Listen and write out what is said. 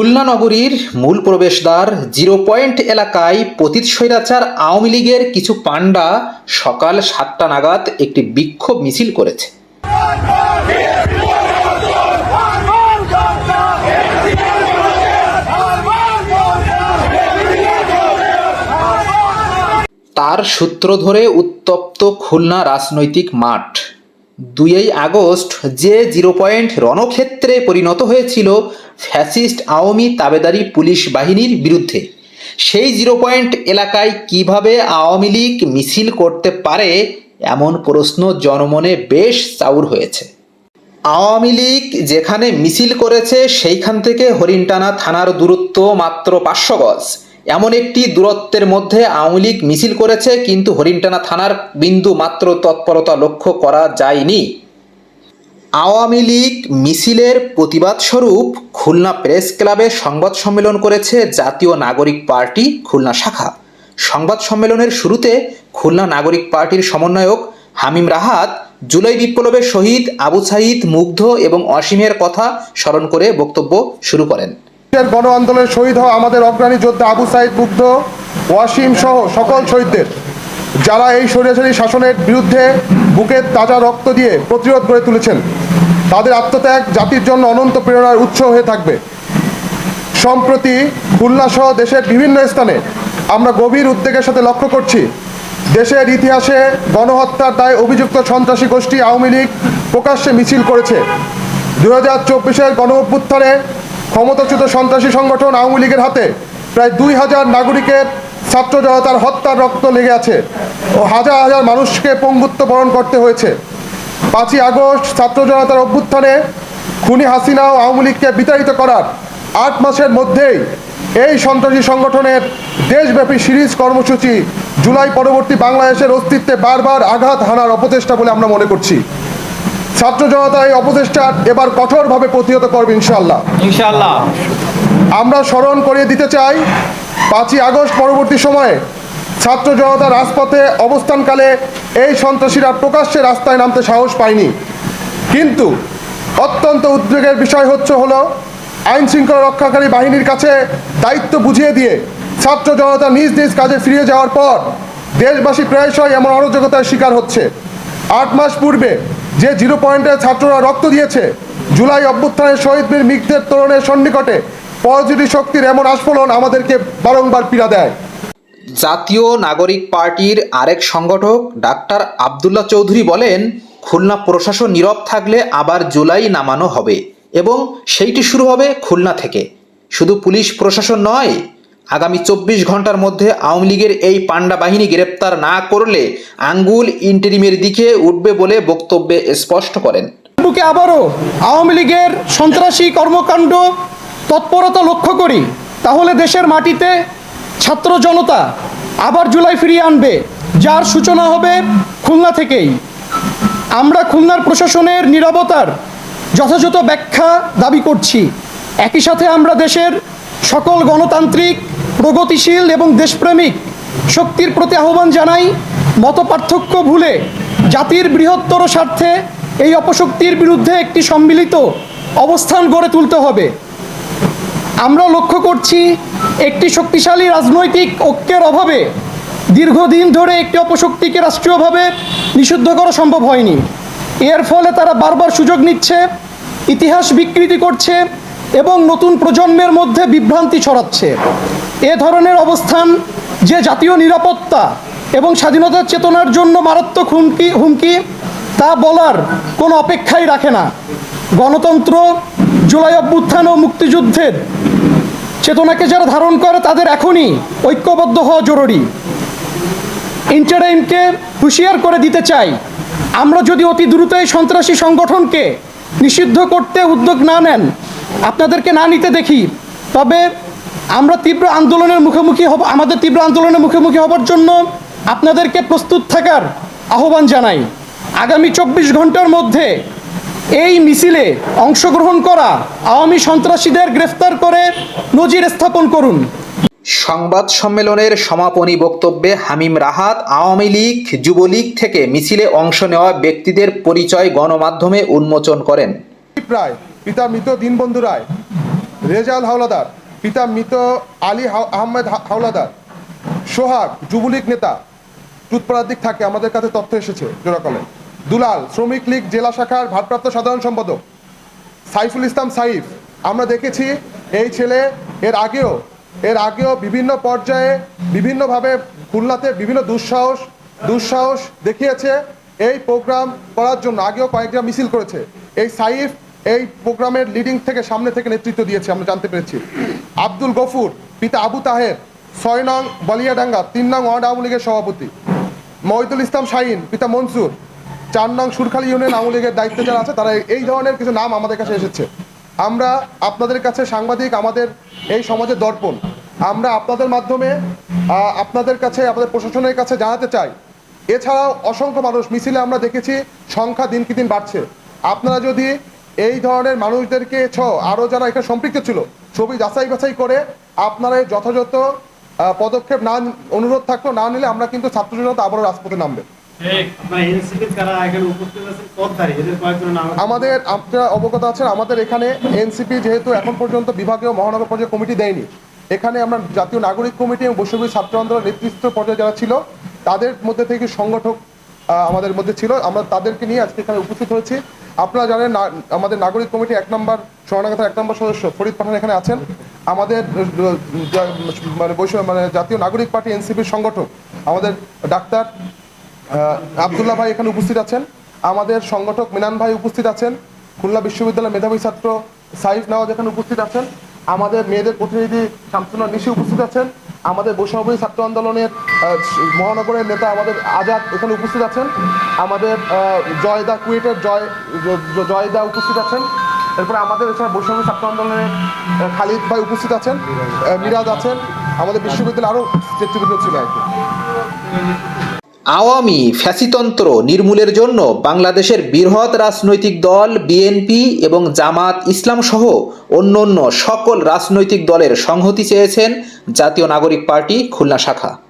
খুলনা নগরীর মূল প্রবেশদ্বার, জিরো পয়েন্ট এলাকায় পতিত স্বৈরাচার আওয়ামী লীগের কিছু পাণ্ডা সকাল সাতটা নাগাদ একটি বিক্ষোভ মিছিল করেছে। তার সূত্র ধরে উত্তপ্ত খুলনা রাজনৈতিক মাঠ। দুইই আগস্ট যে জিরো পয়েন্ট রণক্ষেত্রে পরিণত হয়েছিল ফ্যাসিস্ট আওয়ামী তাবেদারি পুলিশ বাহিনীর বিরুদ্ধে। সেই জিরো পয়েন্ট এলাকায় কীভাবে আওয়ামী লীগ মিছিল করতে পারে এমন প্রশ্ন জনমনে বেশ চাউর হয়েছে। আওয়ামী লীগ যেখানে মিছিল করেছে সেইখান থেকে হরিণটানা থানার দূরত্ব মাত্র পাঁচশো গজ। এমন একটি দূরত্বের মধ্যে আওয়ামী লীগ মিছিল করেছে, কিন্তু হরিণটানা থানার বিন্দু মাত্র তৎপরতা লক্ষ্য করা যায়নি। আওয়ামী লীগ মিছিলের প্রতিবাদ স্বরূপ খুলনা প্রেস ক্লাবে সংবাদ সম্মেলন করেছে জাতীয় নাগরিক পার্টি খুলনা শাখা। সংবাদ সম্মেলনের শুরুতে খুলনা নাগরিক পার্টির সমন্বয়ক হামিম রাহাত জুলাই বিপ্লবের শহীদ আবু সাইদ মুগ্ধ এবং অসীমের কথা স্মরণ করে বক্তব্য শুরু করেন। গণ আন্দোলনে শহীদ হওয়া আমাদের অগ্রণী যোদ্ধা আবু সাইদ মুগ্ধ, ওয়াসিম সহ সকল শহীদদের। যারা এই স্বৈরাচারী শাসনের বিরুদ্ধে বুকের তাজা রক্ত দিয়ে প্রতিরোধ গড়ে তুলেছেন, তাদের আত্মত্যাগ জাতির জন্য অনন্ত প্রেরণার উৎস হয়ে থাকবে। সম্প্রতি খুলনা সহ দেশের বিভিন্ন স্থানে আমরা গভীর উদ্বেগের সাথে লক্ষ্য করছি, দেশের ইতিহাসে গণহত্যার দায়ে অভিযুক্ত সন্ত্রাসী গোষ্ঠী আওয়ামী লীগ প্রকাশ্যে মিছিল করেছে। দু হাজার চব্বিশের গণ অভ্যুত্থানে ক্ষমতাচ্যুত সন্ত্রাসী সংগঠন আওয়ামী লীগের হাতে প্রায় দুই হাজার নাগরিকের ছাত্র জনতার হত্যার রক্ত লেগে আছে ও হাজার হাজার মানুষকে পঙ্গুত্ব বরণ করতে হয়েছে। পাঁচই আগস্ট ছাত্র জনতার অভ্যুত্থানে খুনি হাসিনা ও আওয়ামী লীগকে বিতাড়িত করার আট মাসের মধ্যেই এই সন্ত্রাসী সংগঠনের দেশব্যাপী সিরিজ কর্মসূচি জুলাই পরবর্তী বাংলাদেশের অস্তিত্বে বারবার আঘাত হানার অপচেষ্টা বলে আমরা মনে করছি। ছাত্র জনতা এই অপচেষ্টার এবার কঠোরভাবে প্রতিহত করবে ইনশাল্লাহ ইনশাল্লাহ আমরা স্মরণ করিয়ে দিতে চাই পাঁচই আগস্ট পরবর্তী সময়ে ছাত্র জনতা রাজপথে অবস্থানকালে এই সন্ত্রাসীরা প্রকাশ্যে রাস্তায় নামতে সাহস পায়নি। কিন্তু অত্যন্ত উদ্বেগের বিষয় হচ্ছে হলো আইন শৃঙ্খলা রক্ষাকারী বাহিনীর কাছে দায়িত্ব বুঝিয়ে দিয়ে ছাত্র জনতা নিজ নিজ কাজে ফিরে যাওয়ার পর দেশবাসী প্রায়শই এমন অরাজকতার শিকার হচ্ছে। আট মাস পূর্বে যে জিরো পয়েন্টে ছাত্ররা রক্ত দিয়েছে, জুলাই অভ্যুত্থানের শহীদ বীর মিগদের তরুণের সন্নিকটে পজিটিভ শক্তির এমন আস্ফলন আমাদেরকে বারংবার পীড়া দেয়। জাতীয় নাগরিক পার্টির আরেক সংগঠক, ডাক্তার আবদুল্লাহ চৌধুরী বলেন, খুলনা প্রশাসন নীরব থাকলে আবার জুলাই নামানো হবে এবং সেইটি শুরু হবে খুলনা থেকে। শুধু পুলিশ প্রশাসন নয় আগামী চব্বিশ ঘণ্টার মধ্যে আওয়ামী লীগের এই পাণ্ডা বাহিনী গ্রেপ্তার না করলে আঙ্গুল ইন্টারিমের দিকে উঠবে বলে বক্তব্যে স্পষ্ট করেন। বুকে আবারও আওয়ামী লীগের সন্ত্রাসী কর্মকাণ্ড তৎপরতা লক্ষ্য করি, তাহলে দেশের মাটিতে ছাত্র জনতা আবার জুলাই ফিরিয়ে আনবে, যার সূচনা হবে খুলনা থেকেই। আমরা খুলনার প্রশাসনের নিরবতার যথাযথ ব্যাখ্যা দাবি করছি। একই সাথে আমরা দেশের সকল গণতান্ত্রিক প্রগতিশীল এবং দেশপ্রেমিক। শক্তির প্রতি আহ্বান জানাই, মতপার্থক্য ভুলে জাতির বৃহত্তর স্বার্থে এই অপশক্তির বিরুদ্ধে একটি সম্মিলিত অবস্থান গড়ে তুলতে হবে। আমরা লক্ষ্য করছি, একটি শক্তিশালী রাজনৈতিক ঐক্যের অভাবে দীর্ঘদিন ধরে একটি অপশক্তিকে রাষ্ট্রীয়ভাবে নিষিদ্ধ করা সম্ভব হয়নি। এর ফলে তারা বারবার সুযোগ নিচ্ছে, ইতিহাস বিকৃতি করছে এবং নতুন প্রজন্মের মধ্যে বিভ্রান্তি ছড়াচ্ছে। এ ধরনের অবস্থান, যে জাতীয় নিরাপত্তা এবং স্বাধীনতার চেতনার জন্য মারাত্মক হুমকি হুমকি, তা বলার কোনো অপেক্ষাই রাখে না। গণতন্ত্র, জুলাই অভ্যুত্থান ও মুক্তিযুদ্ধের চেতনাকে যারা ধারণ করে, তাদের এখনই ঐক্যবদ্ধ হওয়া জরুরি। ইন্টারাইমকে হুঁশিয়ার করে দিতে চাই, আমরা যদি অতি দ্রুত এই সন্ত্রাসী সংগঠনকে নিষিদ্ধ করতে উদ্যোগ না নেন, আপনাদেরকে না নিতে দেখি, তবে আমরা তীব্র আন্দোলনের মুখোমুখি হব আমাদের তীব্র আন্দোলনের মুখোমুখি হবার জন্য আপনাদেরকে প্রস্তুত থাকার আহ্বান জানাই। আগামী চব্বিশ ঘণ্টার মধ্যে এই মিছিলে অংশগ্রহণ করা আওয়ামী সন্ত্রাসীদের গ্রেফতার করে নজির স্থাপন করুন। সংবাদ সম্মেলনের সমাপনী বক্তব্যে হামিম রাহাত আওয়ামী লীগ যুবলীগ থেকে মিছিলে অংশ নেওয়া ব্যক্তিদের পরিচয় গণমাধ্যমে উন্মোচন করেন। প্রায় পিতা মৃত দীনবন্ধু রায় রেজাল হাওলাদার পিতা মৃত আলী আহমেদ হাওলাদার, সোহাগ যুবলীগ নেতা টুথপাড়ার দিক থাকে, আমাদের কাছে তথ্য এসেছে জোড়াকলে। দুলাল, শ্রমিক লীগ, জেলা শাখার ভারপ্রাপ্ত সাধারণ সম্পাদক, সাইফুল ইসলাম সাইফ। আমরা দেখেছি এই ছেলে এর আগেও এর আগেও বিভিন্ন পর্যায়ে বিভিন্নভাবে খুলনাতে বিভিন্ন দুঃসাহস দুঃসাহস দেখিয়েছে এই প্রোগ্রাম করার জন্য। আগেও কয়েকটা মিছিল করেছে। এই সাইফ এই প্রোগ্রামের লিডিং থেকে সামনে থেকে নেতৃত্ব দিয়েছে, আমরা জানতে পেরেছি। আব্দুল গফুর, পিতা আবু তাহের, ছয় নং বলিয়াডাঙ্গা, তিন নং ওয়ার্ড আওয়ামী লীগের সভাপতি। মহিদুল ইসলাম শাহিন, পিতা মনসুর, চার নং সুরখালী ইউনিয়ন আওয়ামী লীগের দায়িত্বে যারা আছে, তারা এই ধরনের কিছু নাম আমাদের কাছে এসেছে। আমরা আপনাদের কাছে সাংবাদিক, আমাদের এই সমাজের দর্পণ। আমরা আপনাদের মাধ্যমে আপনাদের কাছে, আমাদের প্রশাসনের কাছে জানাতে চাই। এছাড়াও অসংখ্য মানুষ মিছিলে আমরা দেখেছি, সংখ্যা দিন কি দিন বাড়ছে। আপনারা যদি এই ধরনের মানুষদেরকে ছ আরও যারা এখানে সম্পৃক্ত ছিল ছবি যাচাই বাছাই করে আপনারা যথাযথ পদক্ষেপ না অনুরোধ থাকল না নিলে আমরা কিন্তু ছাত্র জনতা আবারও রাজপথে নামবে। আমাদের আপনারা অবগত আছেন আমাদের এখানে এনসিপি যেহেতু এখন পর্যন্ত বিভাগীয় মহানগর পর্যায়ে কমিটি দেয়নি এখানে আমরা জাতীয় নাগরিক কমিটি এবং বৈশ্ববিক ছাত্র আন্দোলন নেতৃত্ব পর্যায়ে যারা ছিল তাদের মধ্যে থেকে সংগঠক আমাদের মধ্যে ছিল আমরা তাদেরকে নিয়ে আজকে এখানে উপস্থিত হয়েছি। আপনারা জানেন আমাদের নাগরিক কমিটি এক নম্বর স্বর্ণাগাথার এক নম্বর সদস্য ফরিদ পাঠান এখানে আছেন। আমাদের মানে বৈষম্য মানে জাতীয় নাগরিক পার্টি, এনসিপির সংগঠক, আমাদের ডাক্তার আবদুল্লাহ ভাই এখানে উপস্থিত আছেন। আমাদের সংগঠক মিনান ভাই উপস্থিত আছেন। খুলনা বিশ্ববিদ্যালয়ের মেধাবী ছাত্র সাইফ নওয়াজ এখানে উপস্থিত আছেন। আমাদের মেয়েদের প্রতিনিধি শামসুনা নিশি উপস্থিত আছেন। আমাদের বৈষ্ণবী ছাত্র আন্দোলনের মহানগরের নেতা আমাদের আজাদ এখানে উপস্থিত আছেন। আমাদের জয়দা কুয়েটের জয় জয়দা উপস্থিত আছেন। এরপরে আমাদের এছাড়া বৈষ্ণবী ছাত্র আন্দোলনের আহ, খালিদ ভাই উপস্থিত আছেন। মিরাজ আছেন। আমাদের বিশ্ববিদ্যালয়ে আরও নেতৃবৃন্দ ছিল আর কি। আওয়ামী ফ্যাসিতন্ত্র নির্মূলের জন্য বাংলাদেশের বৃহৎ রাজনৈতিক দল, বিএনপি এবং জামাত ইসলাম সহ অন্যান্য সকল রাজনৈতিক দলের সংহতি চেয়েছেন জাতীয় নাগরিক পার্টি খুলনা শাখা।